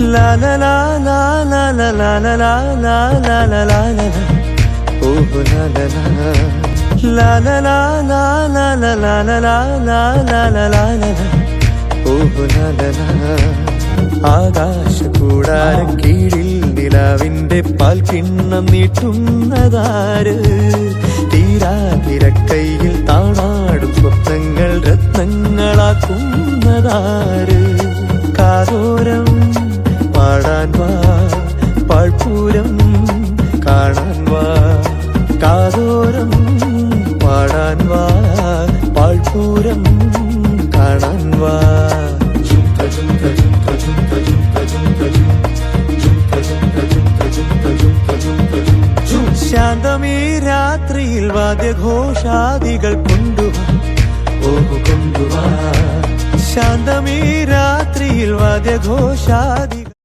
La la la la la la la la la la la la la la Oh la la la La la la la la la la la la la la la la la Oh la la la ആകാശ കൂടാര കീഴിൽ നിലാവിന്റെ പാൽ കിണ്ണം നീട്ടുന്നതാര് തീരാ തിരക്കൈയിൽ താണാടും സ്വപ്നങ്ങൾ രത്നങ്ങളാക്കുന്നതാര് കാണാൻ വാ പാഴ്പൂരം കാണാൻ വാ കാതോരം പാടാൻ വാ പാഴ്പൂരം കാണാൻ വാ ശാന്തമീ രാത്രിയിൽ വാദ്യഘോഷാദികൾ കൊണ്ടുവാ ഓഹു കൊണ്ടുവാ ശാന്തമീ രാത്രിയിൽ വാദ്യഘോഷാദി